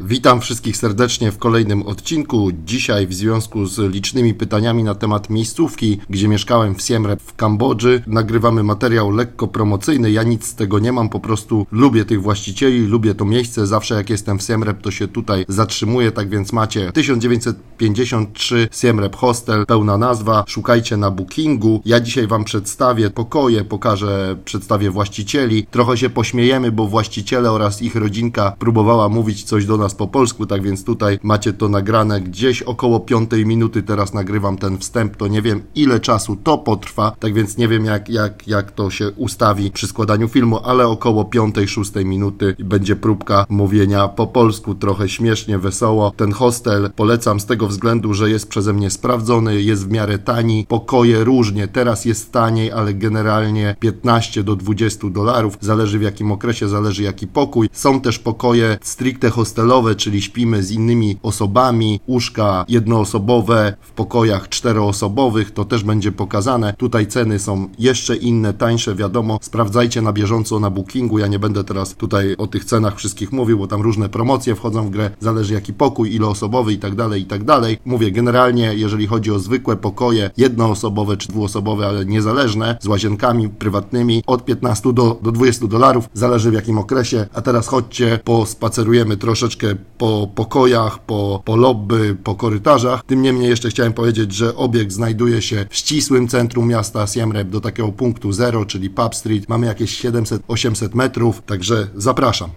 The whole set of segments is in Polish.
Witam wszystkich serdecznie w kolejnym odcinku. Dzisiaj w związku z licznymi pytaniami na temat miejscówki, gdzie mieszkałem w Siem Reap w Kambodży, nagrywamy materiał lekko promocyjny. Ja nic z tego nie mam, po prostu lubię tych właścicieli, lubię to miejsce. Zawsze jak jestem w Siem Reap, to się tutaj zatrzymuję, tak więc macie 1953 Siem Reap Hostel, pełna nazwa. Szukajcie na bookingu. Ja dzisiaj Wam przedstawię pokoje, pokażę, przedstawię właścicieli. Trochę się pośmiejemy, bo właściciele oraz ich rodzinka próbowała mówić coś do nas po polsku, tak więc tutaj macie to nagrane gdzieś około 5 minuty. Teraz nagrywam ten wstęp, to nie wiem ile czasu to potrwa, tak więc nie wiem jak, jak, jak to się ustawi przy składaniu filmu, ale około 5-6 minuty będzie próbka mówienia po polsku, trochę śmiesznie, wesoło. Ten hostel polecam z tego względu, że jest przeze mnie sprawdzony, jest w miarę tani, pokoje różnie, teraz jest taniej, ale generalnie 15 do 20 dolarów, zależy w jakim okresie, zależy jaki pokój. Są też pokoje stricte hostelowe, czyli śpimy z innymi osobami, łóżka jednoosobowe w pokojach czteroosobowych, to też będzie pokazane. Tutaj ceny są jeszcze inne, tańsze, wiadomo. Sprawdzajcie na bieżąco na bookingu. Ja nie będę teraz tutaj o tych cenach wszystkich mówił, bo tam różne promocje wchodzą w grę, zależy jaki pokój, ile osobowy i tak dalej, i tak dalej. Mówię, generalnie, jeżeli chodzi o zwykłe pokoje, jednoosobowe czy dwuosobowe, ale niezależne, z łazienkami prywatnymi, od 15 do, do 20 dolarów, zależy w jakim okresie. A teraz chodźcie, pospacerujemy troszeczkę po pokojach, po, po lobby, po korytarzach. Tym niemniej jeszcze chciałem powiedzieć, że obiekt znajduje się w ścisłym centrum miasta Siem Reap do takiego punktu zero, czyli Pub Street. Mamy jakieś 700-800 metrów, także zapraszam.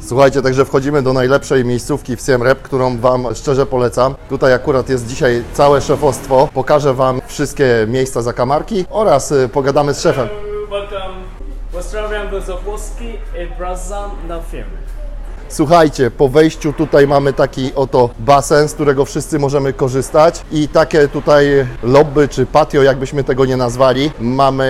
Słuchajcie, także wchodzimy do najlepszej miejscówki w Siem Reap, którą Wam szczerze polecam. Tutaj akurat jest dzisiaj całe szefostwo. Pokażę Wam wszystkie miejsca zakamarki oraz y, pogadamy z szefem. Welcome. Pozdrawiam do Zapolski i wracam na film. Słuchajcie, po wejściu tutaj mamy taki oto basen, z którego wszyscy możemy korzystać i takie tutaj lobby czy patio, jakbyśmy tego nie nazwali. Mamy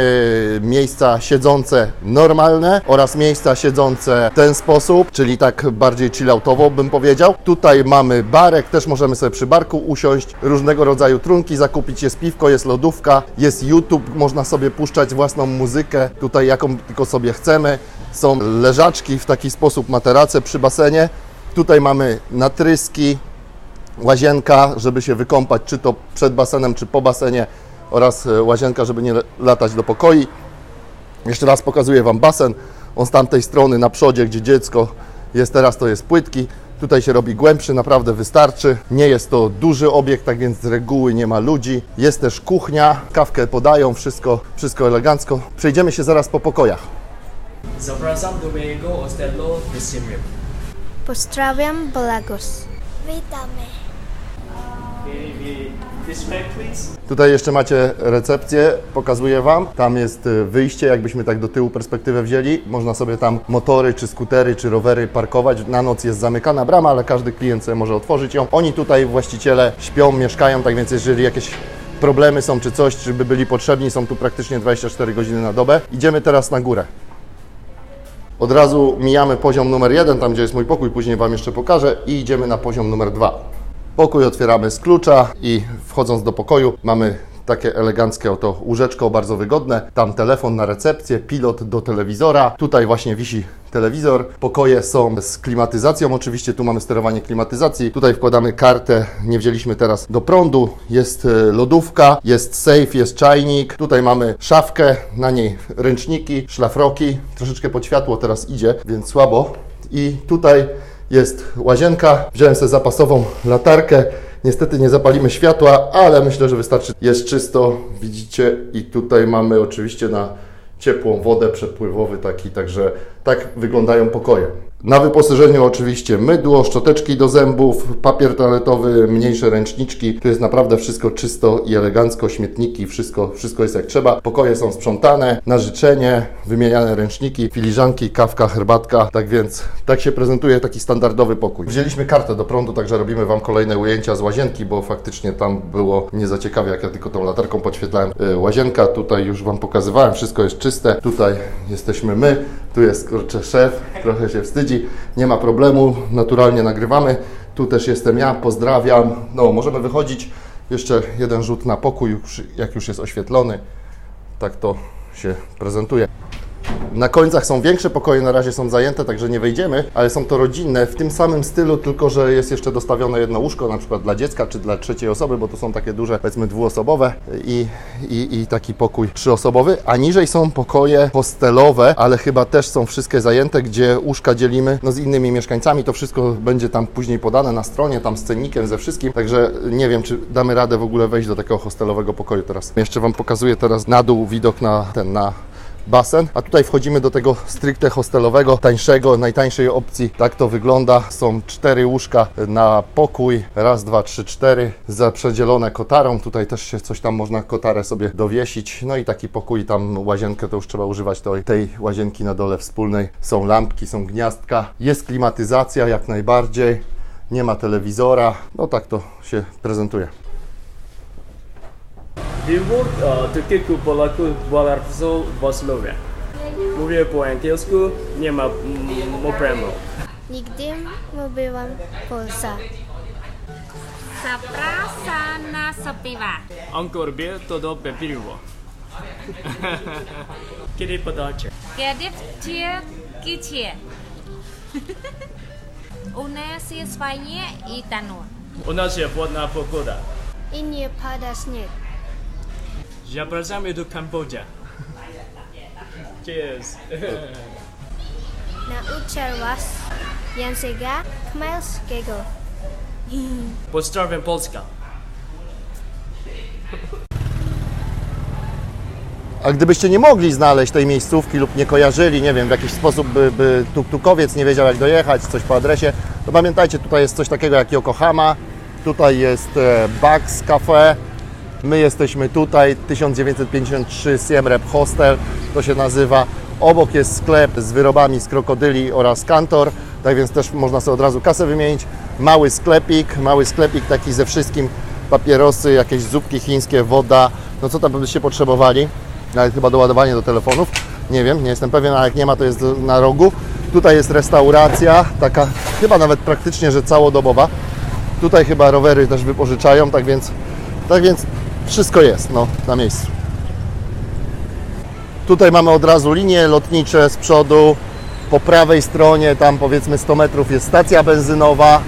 miejsca siedzące normalne oraz miejsca siedzące w ten sposób, czyli tak bardziej chilloutowo bym powiedział. Tutaj mamy barek, też możemy sobie przy barku usiąść, różnego rodzaju trunki zakupić, jest piwko, jest lodówka, jest YouTube, można sobie puszczać własną muzykę, tutaj jaką tylko sobie chcemy. Są leżaczki w taki sposób, materace przy basenie. Tutaj mamy natryski, łazienka, żeby się wykąpać, czy to przed basenem, czy po basenie oraz e, łazienka, żeby nie latać do pokoi. Jeszcze raz pokazuję Wam basen. On z tamtej strony na przodzie, gdzie dziecko jest teraz, to jest płytki. Tutaj się robi głębszy, naprawdę wystarczy. Nie jest to duży obiekt, tak więc z reguły nie ma ludzi. Jest też kuchnia, kawkę podają, wszystko, wszystko elegancko. Przejdziemy się zaraz po pokojach. Zapraszam do mojego hostelu w Siem Reap. Pozdrawiam Balagos. Witamy. Tutaj jeszcze macie recepcję, pokazuję Wam. Tam jest y, wyjście, jakbyśmy tak do tyłu perspektywę wzięli. Można sobie tam motory, czy skutery, czy rowery parkować. Na noc jest zamykana brama, ale każdy klient sobie może otworzyć ją. Oni tutaj, właściciele, śpią, mieszkają, tak więc jeżeli jakieś problemy są, czy coś, czy by byli potrzebni, są tu praktycznie 24 godziny na dobę. Idziemy teraz na górę. Od razu mijamy poziom numer jeden, tam gdzie jest mój pokój, później Wam jeszcze pokażę i idziemy na poziom numer dwa. Pokój otwieramy z klucza i wchodząc do pokoju mamy takie eleganckie oto łóżeczko, bardzo wygodne. Tam telefon na recepcję, pilot do telewizora. Tutaj właśnie wisi telewizor. Pokoje są z klimatyzacją, oczywiście tu mamy sterowanie klimatyzacji. Tutaj wkładamy kartę, nie wzięliśmy teraz do prądu. Jest e, lodówka, jest safe, jest czajnik. Tutaj mamy szafkę, na niej ręczniki, szlafroki. Troszeczkę pod światło teraz idzie, więc słabo. I tutaj jest łazienka. Wziąłem sobie zapasową latarkę. Niestety nie zapalimy światła, ale myślę, że wystarczy. Jest czysto, widzicie, i tutaj mamy oczywiście na ciepłą wodę, przepływowy taki, także tak wyglądają pokoje. Na wyposażeniu oczywiście mydło, szczoteczki do zębów, papier toaletowy, mniejsze ręczniczki. Tu jest naprawdę wszystko czysto i elegancko, śmietniki, wszystko, wszystko jest jak trzeba. Pokoje są sprzątane, na życzenie, wymieniane ręczniki, filiżanki, kawka, herbatka. Tak więc tak się prezentuje taki standardowy pokój. Wzięliśmy kartę do prądu, także robimy Wam kolejne ujęcia z łazienki, bo faktycznie tam było nie za ciekawie, jak ja tylko tą latarką podświetlałem. Yy, Łazienka tutaj już Wam pokazywałem, wszystko jest czyste. Tutaj jesteśmy my, tu jest kurczę szef, trochę się wstydzi, nie ma problemu, naturalnie nagrywamy. Tu też jestem ja, pozdrawiam. No, możemy wychodzić. Jeszcze jeden rzut na pokój, jak już jest oświetlony. Tak to się prezentuje. Na końcach są większe pokoje, na razie są zajęte, także nie wejdziemy, ale są to rodzinne, w tym samym stylu, tylko że jest jeszcze dostawione jedno łóżko, na przykład dla dziecka czy dla trzeciej osoby, bo to są takie duże, powiedzmy dwuosobowe i, i, i taki pokój trzyosobowy, a niżej są pokoje hostelowe, ale chyba też są wszystkie zajęte, gdzie łóżka dzielimy no, z innymi mieszkańcami, to wszystko będzie tam później podane na stronie, tam z cennikiem, ze wszystkim, także nie wiem, czy damy radę w ogóle wejść do takiego hostelowego pokoju teraz. Jeszcze Wam pokazuję teraz na dół widok na ten, na basen, a tutaj wchodzimy do tego stricte hostelowego, tańszego, najtańszej opcji. Tak to wygląda. Są cztery łóżka na pokój. Raz, dwa, trzy, cztery. Zaprzedzielone kotarą. Tutaj też się coś tam można kotarę sobie dowiesić. No i taki pokój, tam łazienkę to już trzeba używać tej, tej łazienki na dole wspólnej. Są lampki, są gniazdka. Jest klimatyzacja jak najbardziej. Nie ma telewizora. No tak to się prezentuje. Billboard uh, tykiku Polaku bardzo ważliwe. Mówię po angielsku, nie ma problemu. Nigdy mówiłam Polsa. Zapraszana sopiwa. Angkor wie to dobre piwo. Kiedy podacie? Kiedy cię kicie. U nas jest fajnie i tanur. U nas jest ładna pogoda. I nie pada śnieg. Zapraszamy do Kambodży. Cheers. Nauczę was języka khmerskiego. Pozdrawiam Polska. A gdybyście nie mogli znaleźć tej miejscówki lub nie kojarzyli, nie wiem, w jakiś sposób by, by tuktukowiec nie wiedział jak dojechać, coś po adresie, to pamiętajcie, tutaj jest coś takiego jak Yokohama, tutaj jest e, Bugs Cafe, my jesteśmy tutaj, 1953 Siem Reap Hostel, to się nazywa. Obok jest sklep z wyrobami z krokodyli oraz kantor, tak więc też można sobie od razu kasę wymienić. Mały sklepik, mały sklepik taki ze wszystkim, papierosy, jakieś zupki chińskie, woda, no co tam byście potrzebowali, nawet chyba doładowanie do telefonów, nie wiem, nie jestem pewien, ale jak nie ma to jest na rogu. Tutaj jest restauracja, taka chyba nawet praktycznie, że całodobowa. Tutaj chyba rowery też wypożyczają, tak więc, tak więc wszystko jest no, na miejscu. Tutaj mamy od razu linie lotnicze z przodu. Po prawej stronie, tam powiedzmy 100 metrów, jest stacja benzynowa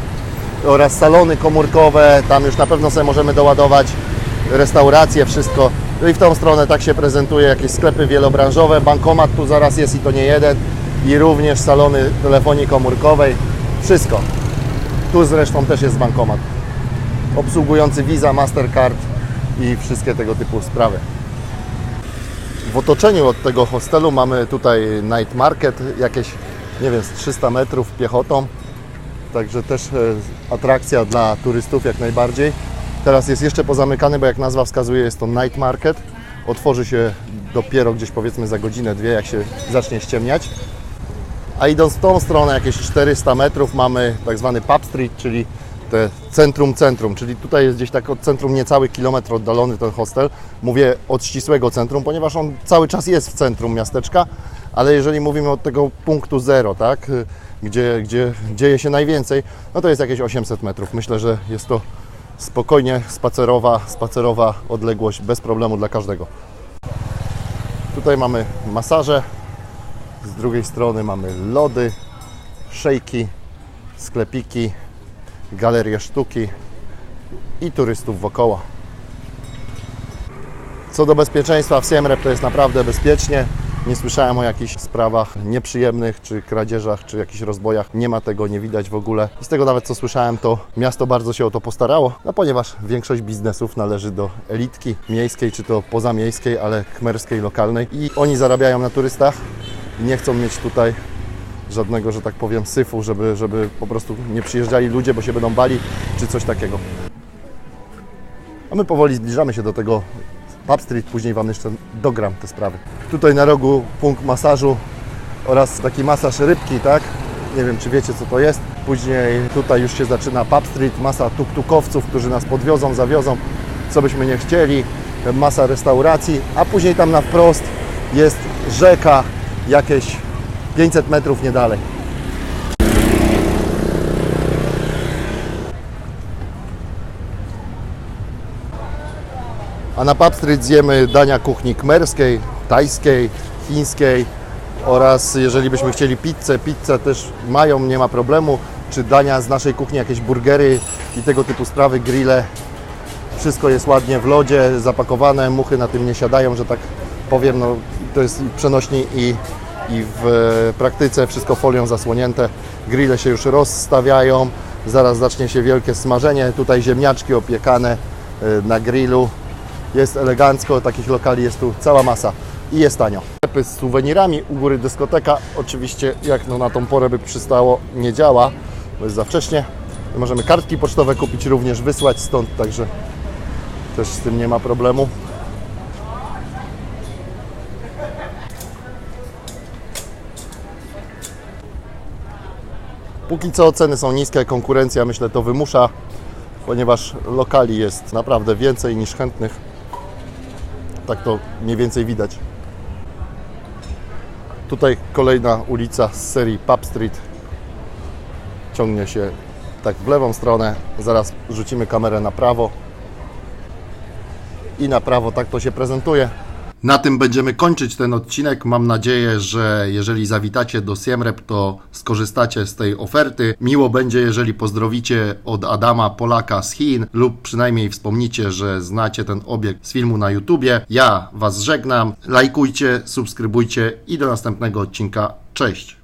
oraz salony komórkowe. Tam już na pewno sobie możemy doładować restauracje, wszystko. No i w tą stronę tak się prezentuje jakieś sklepy wielobranżowe. Bankomat tu zaraz jest i to nie jeden. I również salony telefonii komórkowej. Wszystko. Tu zresztą też jest bankomat obsługujący Visa, Mastercard i wszystkie tego typu sprawy. W otoczeniu od tego hostelu mamy tutaj night market, jakieś, nie wiem, z 300 metrów piechotą. Także też e, atrakcja dla turystów jak najbardziej. Teraz jest jeszcze pozamykany, bo jak nazwa wskazuje, jest to night market. Otworzy się dopiero gdzieś powiedzmy za godzinę, dwie, jak się zacznie ściemniać. A idąc w tą stronę, jakieś 400 metrów, mamy tak zwany pub street, czyli te centrum centrum, czyli tutaj jest gdzieś tak od centrum niecały kilometr oddalony ten hostel. Mówię od ścisłego centrum, ponieważ on cały czas jest w centrum miasteczka, ale jeżeli mówimy od tego punktu zero, tak, y, gdzie, gdzie dzieje się najwięcej, no to jest jakieś 800 metrów. Myślę, że jest to spokojnie spacerowa, spacerowa odległość bez problemu dla każdego. Tutaj mamy masaże, z drugiej strony mamy lody, szejki, sklepiki, galerie sztuki i turystów wokoło. Co do bezpieczeństwa w Siem Reap to jest naprawdę bezpiecznie. Nie słyszałem o jakichś sprawach nieprzyjemnych, czy kradzieżach, czy jakichś rozbojach. Nie ma tego, nie widać w ogóle. I z tego nawet co słyszałem, to miasto bardzo się o to postarało, no ponieważ większość biznesów należy do elitki miejskiej, czy to pozamiejskiej, ale kmerskiej, lokalnej. I oni zarabiają na turystach i nie chcą mieć tutaj żadnego, że tak powiem, syfu, żeby, żeby po prostu nie przyjeżdżali ludzie, bo się będą bali, czy coś takiego. A my powoli zbliżamy się do tego Pub Street, później Wam jeszcze dogram te sprawy. Tutaj na rogu punkt masażu oraz taki masaż rybki, tak? Nie wiem, czy wiecie, co to jest. Później tutaj już się zaczyna Pub Street, masa tuk-tukowców, którzy nas podwiozą, zawiozą, co byśmy nie chcieli, masa restauracji, a później tam na wprost jest rzeka, jakieś 500 metrów nie dalej. A na Pub Street zjemy dania kuchni kmerskiej, tajskiej, chińskiej oraz jeżeli byśmy chcieli pizzę, pizzę też mają, nie ma problemu, czy dania z naszej kuchni, jakieś burgery i tego typu sprawy, grille, wszystko jest ładnie w lodzie, zapakowane, muchy na tym nie siadają, że tak powiem, no to jest przenośni i, i w praktyce wszystko folią zasłonięte, grille się już rozstawiają, zaraz zacznie się wielkie smażenie, tutaj ziemniaczki opiekane y, na grillu, jest elegancko, takich lokali jest tu cała masa i jest tanio. Sklepy z suwenirami, u góry dyskoteka, oczywiście jak no na tą porę by przystało, nie działa, bo jest za wcześnie. Możemy kartki pocztowe kupić, również wysłać stąd, także też z tym nie ma problemu. Póki co ceny są niskie, konkurencja myślę to wymusza, ponieważ lokali jest naprawdę więcej niż chętnych. Tak to mniej więcej widać. Tutaj kolejna ulica z serii Pub Street. Ciągnie się tak w lewą stronę. Zaraz rzucimy kamerę na prawo. I na prawo tak to się prezentuje. Na tym będziemy kończyć ten odcinek. Mam nadzieję, że jeżeli zawitacie do Siem Rep, to skorzystacie z tej oferty. Miło będzie, jeżeli pozdrowicie od Adama Polaka z Chin lub przynajmniej wspomnicie, że znacie ten obiekt z filmu na YouTubie. Ja Was żegnam. Lajkujcie, subskrybujcie i do następnego odcinka. Cześć!